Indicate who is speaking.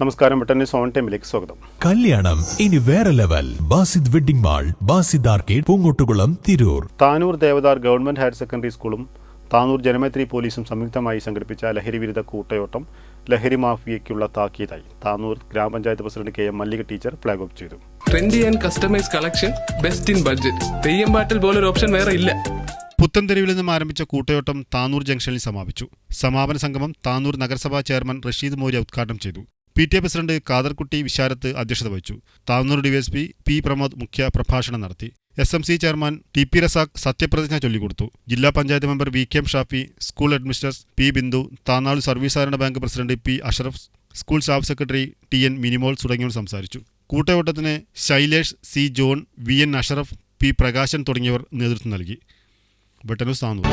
Speaker 1: നമസ്കാരം ബട്ടന്നി സോൺ ടൈമിലേക്ക് സ്വാഗതം.
Speaker 2: കല്യാണം ഇനി വേറെ level. Basid wedding mall Basid arcade Poongottukulam Tirur.
Speaker 1: Tanur Devadar government higher secondary സ്കൂളും താനൂർ ജനമൈത്രി പോലീസും സംയുക്തമായി സംഘടിപ്പിച്ച ലഹരി വിരുദ്ധ കൂട്ടയോട്ടം ലഹരി മാഫിയയ്ക്കുള്ള താക്കീതായി. താനൂർ ഗ്രാമപഞ്ചായത്ത് president K M Mallika teacher flag off ചെയ്തു.
Speaker 3: Trendy and customise collection best in budget Theyyam പാട്ടിൽ പോലൊരു ഓപ്ഷൻ വേറെ ഇല്ല.
Speaker 1: പുത്തൻതെരുവിൽ നിന്നും ആരംഭിച്ച കൂട്ടയോട്ടം താനൂർ ജംഗ്ഷനിൽ സമാപിച്ചു. സമാപന സംഗമം താനൂർ നഗരസഭാ ചെയർമാൻ റഷീദ് മോര്യ ഉദ്ഘാടനം ചെയ്തു. P T A president Kadarkutty Visharath അധ്യക്ഷത വഹിച്ചു. താനൂർ ഡിവൈഎസ്പി പി പ്രമോദ് മുഖ്യ പ്രഭാഷണം നടത്തി. S M C chairman T P Razak സത്യപ്രതിജ്ഞ ചൊല്ലിക്കൊടുത്തു. ജില്ലാ panchayat member V K M Shafi school administrator P Bindu താന്നാളു service സഹകരണ bank president P Ashraf school staff secretary T N Minimol തുടങ്ങിയവർ സംസാരിച്ചു. കൂട്ടയോട്ടത്തിന് Shailesh C John V N Ashraf P Prakashan തുടങ്ങിയവർ നേതൃത്വം നൽകി. ബ്രിട്ടനു താനൂർ